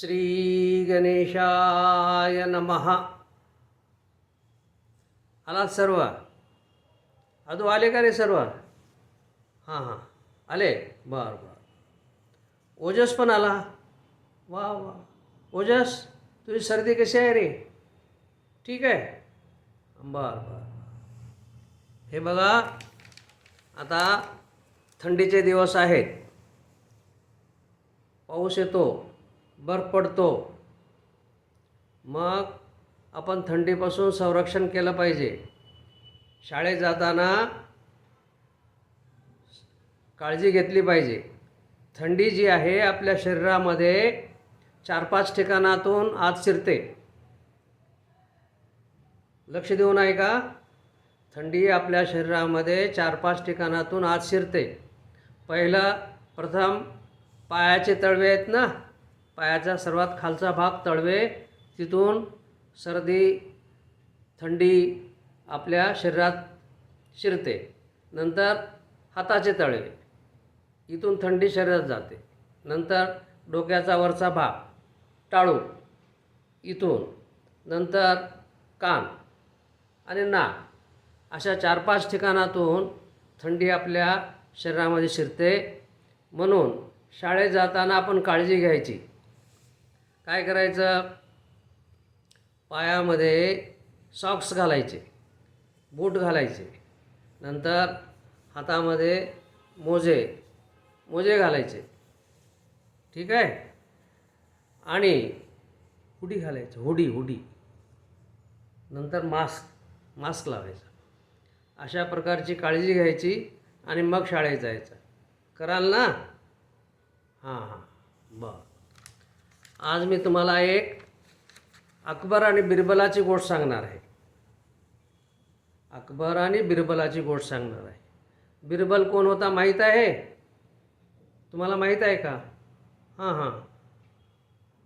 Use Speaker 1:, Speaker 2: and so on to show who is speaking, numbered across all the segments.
Speaker 1: श्री गणेशाय नमः. आलात सर्व? अदू आले का रे सर्व? हां हां. आले? बर बर. ओजस पण आला. वा वा. ओजस तुझी सर्दी कशी आहे रे? ठीक आहे? बर बर. हे बघा आता थंडीचे दिवस आहेत. पाऊस येतो. बर्फ पडतो. मग आपण थंडीपासून संरक्षण केलं पाहिजे. शाळेत जाताना काळजी घेतली पाहिजे. थंडी जी आहे आपल्या शरीरामध्ये चार पाच ठिकाणातून आत शिरते. लक्ष देऊन आहे का? थंडी आपल्या शरीरामध्ये चार पाच ठिकाणातून आत शिरते. पहिलं प्रथम पायाचे तळवे आहेत ना? पायाचा सर्वात खालचा भाग तळवे. तिथून सर्दी थंडी आपल्या शरीरात शिरते. नंतर हाताचे तळवे. इथून थंडी शरीरात जाते. नंतर डोक्याचा वरचा भाग. टाळू. इथून. नंतर कान आणि नाक. अशा चार पाच ठिकाणातून थंडी आपल्या शरीरामध्ये शिरते. म्हणून शाळेत जाताना आपण काळजी घ्यायची. काय करायचं? पायामध्ये सॉक्स घालायचे. बूट घालायचे. नंतर हातामध्ये मोजे मोजे घालायचे. ठीक आहे? आणि हुडी घालायचं हुडी हुडी. नंतर मास्क मास्क लावायचा. अशा प्रकारची काळजी घ्यायची आणि मग शाळेत जायचं. कराल ना? हां हां. बरं. आज मी तुम्हाला एक अकबर आणि बिरबलाची गोष्ट सांगणार आहे. अकबर आणि बिरबलाची गोष्ट सांगणार आहे. बिरबल कोण होता माहीत आहे? तुम्हाला माहीत आहे का? हां हां.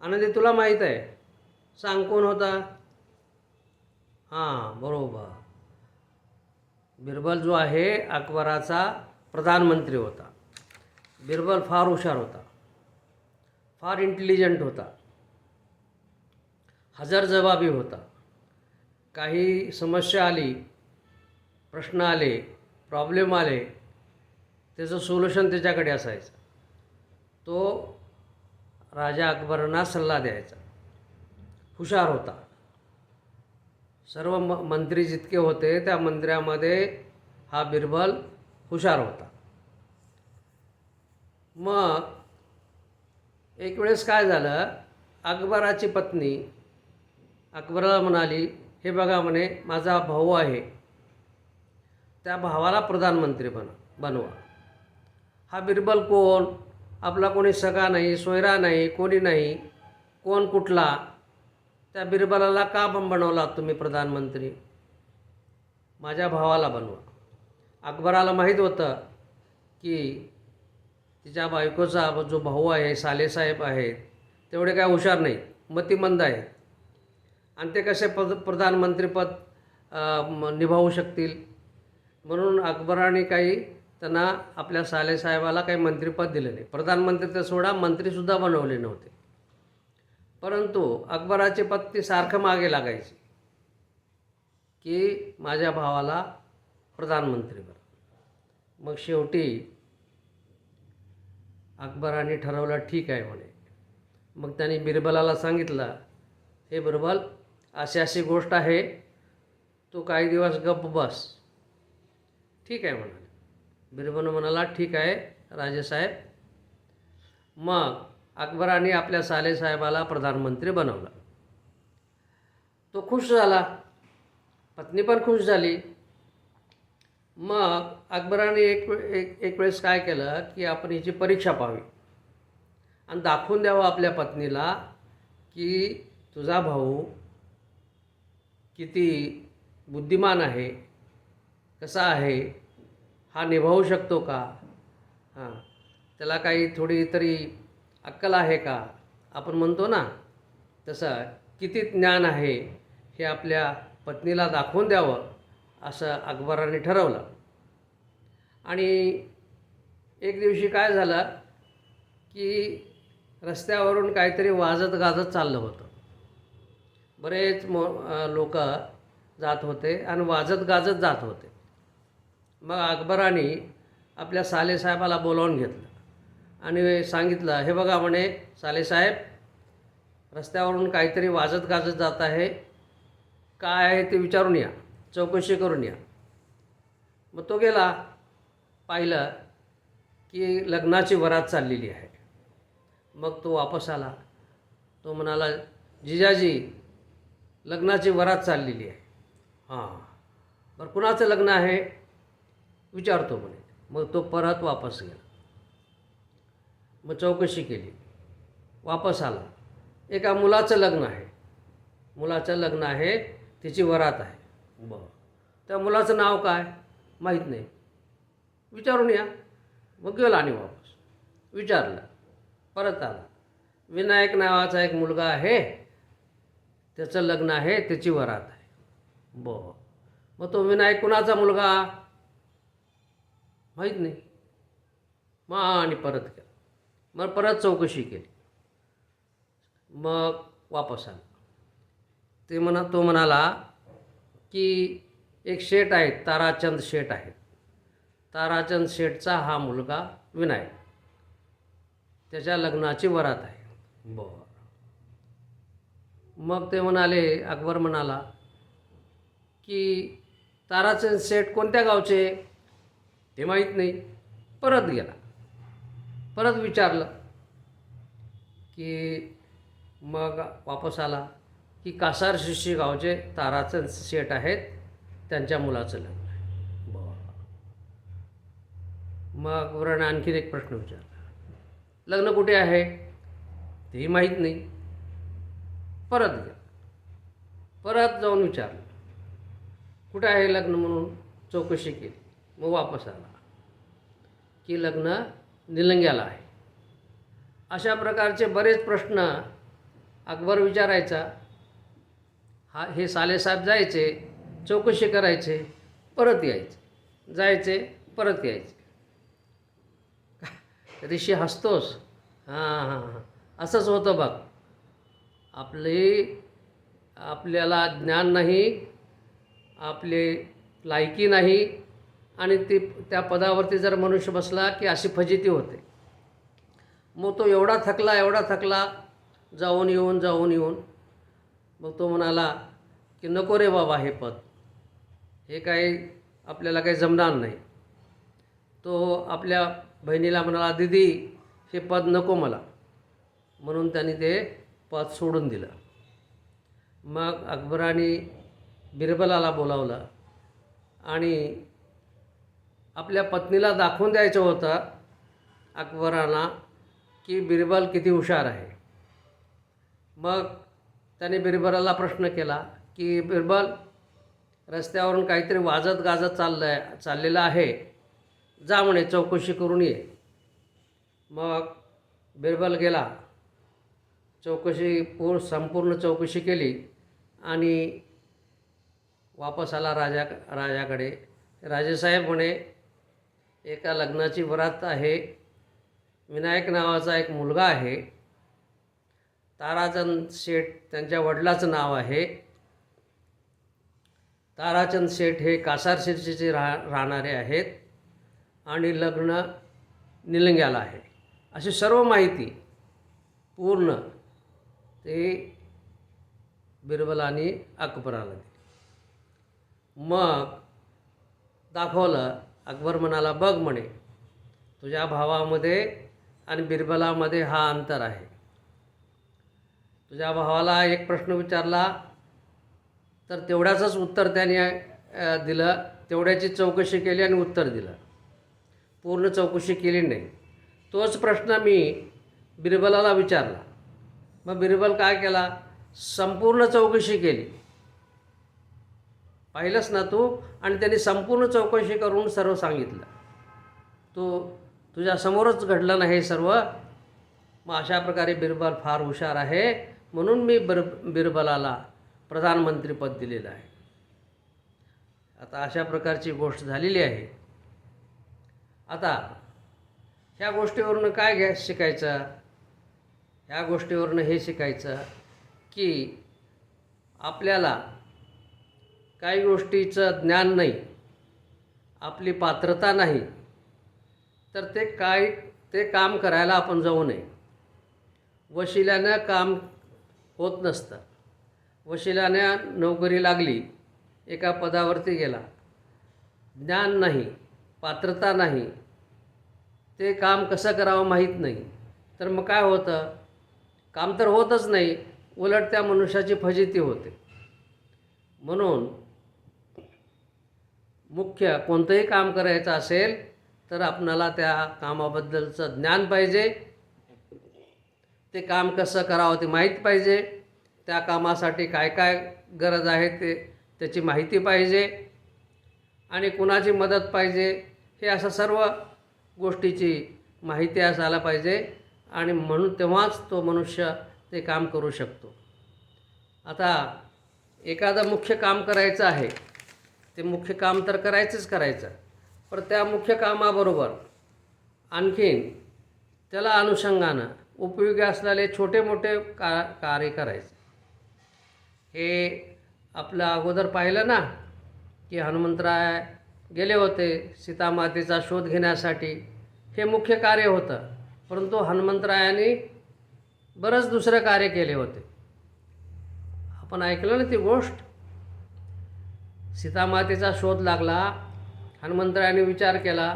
Speaker 1: आनंदी तुला माहीत आहे? सांग कोण होता? हां बरोबर. बिरबल जो आहे अकबराचा प्रधानमंत्री होता. बिरबल फार हुशार होता. फार इंटेलिजंट होता. हजरजबाबी होता. काही समस्या आली प्रश्न आले प्रॉब्लेम आले त्याचं सोल्युशन त्याच्याकडे असायचं. तो राजा अकबरांना सल्ला द्यायचा. हुशार होता. सर्व म मंत्री जितके होते त्या मंत्र्यामध्ये हा बिरबल हुशार होता. मग एक वेळेस काय झालं? अकबराची पत्नी अकबराला म्हणाली हे बघा म्हणे माझा भाऊ आहे. त्या भावाला प्रधानमंत्री बन बनवा. हा बिरबल कोण? आपला कोणी सगा नाही सोयरा नाही कोणी नाही. कोण कुठला? त्या बिरबलाला का पण बनवला तुम्ही प्रधानमंत्री? माझ्या भावाला बनवा. अकबराला माहीत होतं की तिच्या बायकोचा जो भाऊ आहे सालेसाहेब आहेत तेवढे काय हुशार नाही मतिमंद आहेत आणि ते कसे पद प्रधानमंत्रीपद निभावू शकतील? म्हणून अकबराने काही त्यांना आपल्या सालेसाहेबाला काही मंत्रिपद दिलं नाही. प्रधानमंत्री तर सोडा मंत्रीसुद्धा बनवले नव्हते. परंतु अकबराची पत्नी सारखं मागे लागायची की माझ्या भावाला प्रधानमंत्री बन. मग शेवटी अकबराने ठरवलं ठीक आहे म्हणे. मग त्यांनी बिरबलाला सांगितलं हे बिरबल अशी अशी गोष्ट आहे तू काही दिवस गप्प बस. ठीक आहे म्हणाले. बिरबल म्हणाला ठीक आहे राजेसाहेब मग अकबराने आपल्या सालेसाहेबाला प्रधानमंत्री बनवलं. तो खुश झाला. पत्नी पण खुश झाली. मग अकबराने एक वे- एक एक वेळेस काय केलं की आपण हिची परीक्षा पाहावी. आणि दाखवून द्यावं आपल्या पत्नीला की तुझा भाऊ किती बुद्धिमान आहे कसा आहे हा निभावू शकतो का? हां. त्याला काही थोडी तरी अक्कल आहे का? आपण म्हणतो ना तसं किती ज्ञान आहे हे आपल्या पत्नीला दाखवून द्यावं. असं अकबराने ठरवलं. आणि एक दिवशी काय झालं की रस्त्यावरून काहीतरी वाजत गाजत चाललं होतं. बरेच मो लोक जात होते आणि वाजत गाजत जात होते. मग अकबराने आपल्या सालेसाहेबाला बोलावून घेतलं आणि सांगितलं हे बघा म्हणे सालेसाहेब रस्त्यावरून काहीतरी वाजत गाजत जात आहे. काय आहे ते विचारून या. चौकशी करून या. मग तो गेला पाहिलं की लग्नाची वरात चाललेली आहे. मग तो वापस आला. तो म्हणाला जिजाजी लग्नाची वरात चाललेली आहे. हां बरं कुणाचं लग्न आहे? विचारतो म्हणे. मग तो परत वापस गेला. मग चौकशी केली. वापस आला. एका मुलाचं लग्न आहे. मुलाचं लग्न आहे तिची वरात आहे. बरं त्या मुलाचं नाव काय? माहीत नाही. विचारून या. मग गेला आणि वापस. विचारलं. परत आला. विनायक नावाचा एक मुलगा आहे. त्याचं लग्न आहे. त्याची वरात आहे. बरं. मग तो विनायक कुणाचा मुलगा? माहीत नाही. मग आणि परत केला मग परत चौकशी केली. मग वापस आला. ते म्हणा तो म्हणाला की एक शेठ आहेत ताराचंद शेठ आहेत. ताराचंद शेठचा हा मुलगा विनायक. त्याच्या लग्नाची वरात आहे. बरं. मग ते म्हणाले अकबर म्हणाला की ताराचंद शेठ कोणत्या गावचे ते माहीत नाही. परत गेला. परत विचारलं की मग वापस आला. की कासार शिशी गावचे ताराचंद शेठ आहेत त्यांच्या मुलाचं लग्न आहे. बरं. मग वरण आणखीन एक प्रश्न विचारला लग्न कुठे आहे? तेही माहीत नाही. परत गेला परत जाऊन विचारलं. कुठे आहे लग्न म्हणून? चौकशी केली. मग वापस आला. की लग्न निलंग्याला आहे. अशा प्रकारचे बरेच प्रश्न अकबर विचारायचा. हा हे सालेसाहेब जायचे चौकशी करायचे परत यायचे. जायचे परत यायचे. ऋषी हसतोस? हां हां हां. असंच होतं बघ. आपली आपल्याला ज्ञान नाही आपले लायकी नाही आणि ती त्या पदावरती जर मनुष्य बसला की अशी फजिती होते. मग तो एवढा थकला एवढा थकला जाऊन येऊन जाऊन येऊन मग तो म्हणाला की नको रे बाबा हे पद. हे काही आपल्याला काही जमणार नाही. तो आपल्या बहिणीला म्हणाला दिदी हे पद नको मला. म्हणून त्यांनी ते पद सोडून दिलं. मग अकबराने बिरबलाला बोलावलं आणि आपल्या पत्नीला दाखवून द्यायचं होतं अकबरांना की बिरबल किती हुशार आहे. मग त्याने बिरबलाला प्रश्न केला की बिरबल रस्त्यावरून काहीतरी वाजत गाजत चाललं आहे चाललेलं आहे. जा म्हणे चौकशी करून ये. मग बिरबल गेला. चौकशी पूर संपूर्ण चौकशी केली आणि वापस आला राजा राजाकडे. राजेसाहेब म्हणे एका लग्नाची वरात आहे. विनायक नावाचा एक मुलगा आहे. ताराचंद शेठ त्यांच्या वडिलाचं नाव आहे. ताराचंद शेठ हे कासार शिरशीचे राह राहणारे आहेत आणि लग्न निलंग्याला आहे. अशी सर्व माहिती पूर्ण ते बिरबलाने अकबराला दिली मग दाखवलं अकबर म्हणाला बघ म्हणे तुझ्या भावामध्ये आणि बिरबलामध्ये हा अंतर आहे. तुझ्या भावाला एक प्रश्न विचारला तर तेवढ्याचंच उत्तर त्याने दिलं. तेवढ्याची चौकशी केली आणि उत्तर दिलं. पूर्ण चौकशी केली नाही. तोच प्रश्न मी बिरबलाला विचारला. मग बिरबल काय केला? संपूर्ण चौकशी केली. पाहिलंच ना तू? आणि त्यांनी संपूर्ण चौकशी करून सर्व सांगितलं. तो तुझ्या समोरच घडलं नाही हे सर्व? मग अशा प्रकारे बिरबल फार हुशार आहे. म्हणून मी बिर बिरबलाला प्रधानमंत्रीपद दिलेलं आहे. आता अशा प्रकारची गोष्ट झालेली आहे. आता ह्या गोष्टीवरून काय घ्या शिकायचं? ह्या गोष्टीवरनं हे शिकायचं की आपल्याला काही गोष्टीचं ज्ञान नाही आपली पात्रता नाही तर ते काय ते काम करायला आपण जाऊ नये. वशिल्यानं काम होत नसतं. वशिलाने नोकरी लागली एका पदावरती गेला. ज्ञान नाही पात्रता नाही ते काम कसं करावं माहीत नाही. तर मग काय होतं? काम तर होतच नाही उलट त्या मनुष्याची फजिती होते. म्हणून मुख्य कोणतंही काम करायचं असेल तर आपणाला त्या कामाबद्दलचं ज्ञान पाहिजे. ते काम कसं करावं ते माहीत पाहिजे. त्या कामासाठी काय काय गरज आहे ते त्याची माहिती पाहिजे आणि कुणाची मदत पाहिजे हे असं सर्व गोष्टीची माहिती असायला पाहिजे आणि म्हणून तेव्हाच तो मनुष्य ते काम करू शकतो. आता एखादं मुख्य काम करायचं आहे ते मुख्य काम तर करायचंच करायचं पण त्या मुख्य कामाबरोबर आणखीन त्याला अनुषंगानं उपयोगी असलेले छोटे मोठे का कार्य करायचे. हे आपलं अगोदर पाहिलं ना की हनुमंतराय गेले होते सीतामातेचा शोध घेण्यासाठी. हे मुख्य कार्य होतं परंतु हनुमंतरायाने बरंच दुसरं कार्य केले होते. आपण ऐकलं ना ती गोष्ट? सीतामातेचा शोध लागला हनुमंतरायाने विचार केला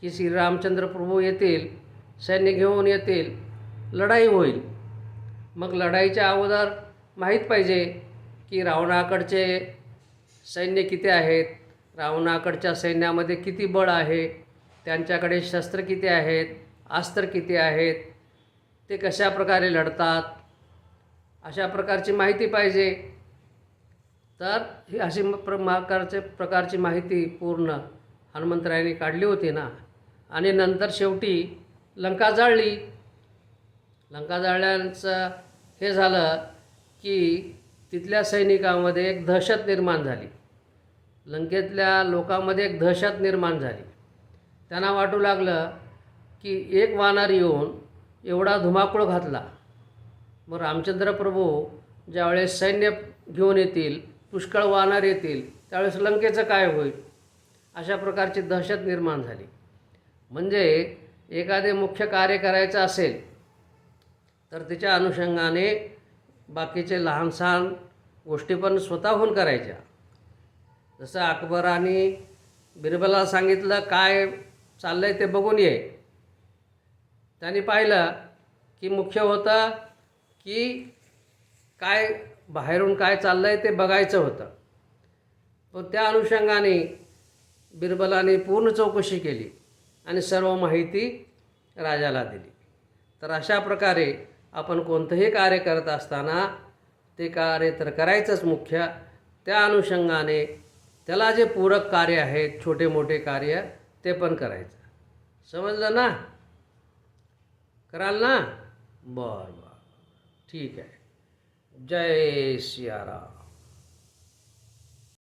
Speaker 1: की श्रीरामचंद्र प्रभू येतील सैन्य घेऊन येतील लढाई होईल. मग लढाईच्या अगोदर माहीत पाहिजे की रावणाकडचे सैन्य किती आहेत? रावणाकडच्या सैन्यामध्ये किती बळ आहे? त्यांच्याकडे शस्त्र किती आहेत? अस्त्र किती आहेत? ते कशा प्रकारे लढतात? अशा प्रकारची माहिती पाहिजे. तर ही अशी प्र प्रकारचे प्रकारची माहिती पूर्ण हनुमंतरायांनी काढली होती ना? आणि नंतर शेवटी लंका जाळली. लंका जाळल्याचं हे झालं की तिथल्या सैनिकामध्ये एक दहशत निर्माण झाली. लंकेतल्या लोकांमध्ये एक दहशत निर्माण झाली. त्यांना वाटू लागलं की एक वानर येऊन एवढा धुमाकूळ घातला. मग रामचंद्र प्रभू ज्यावेळेस सैन्य घेऊन येतील पुष्कळ वानर येतील त्यावेळेस लंकेचं काय होईल? अशा प्रकारची दहशत निर्माण झाली. म्हणजे एखादे मुख्य कार्य करायचं असेल तर त्याच्या अनुषंगाने बाकीचे लहान सहान गोष्टी पण स्वतःहून करायच्या. जसं अकबराने बिरबला सांगितलं काय चाललं आहे ते बघून ये. त्यांनी पाहिलं की मुख्य होतं की काय बाहेरून काय चाललं आहे ते बघायचं होतं. पण त्या अनुषंगाने बिरबलाने पूर्ण चौकशी केली आणि सर्व माहिती राजाला दिली. तर अशा प्रकारे आपण कोणतंही कार्य करत असताना ते कार्य तर करायचंच मुख्य. त्या अनुषंगाने त्याला जे पूरक कार्य आहेत छोटे मोठे कार्य ते पण करायचं. समजलं ना? कराल ना? बरं बरं. ठीक आहे. जय सियाराम.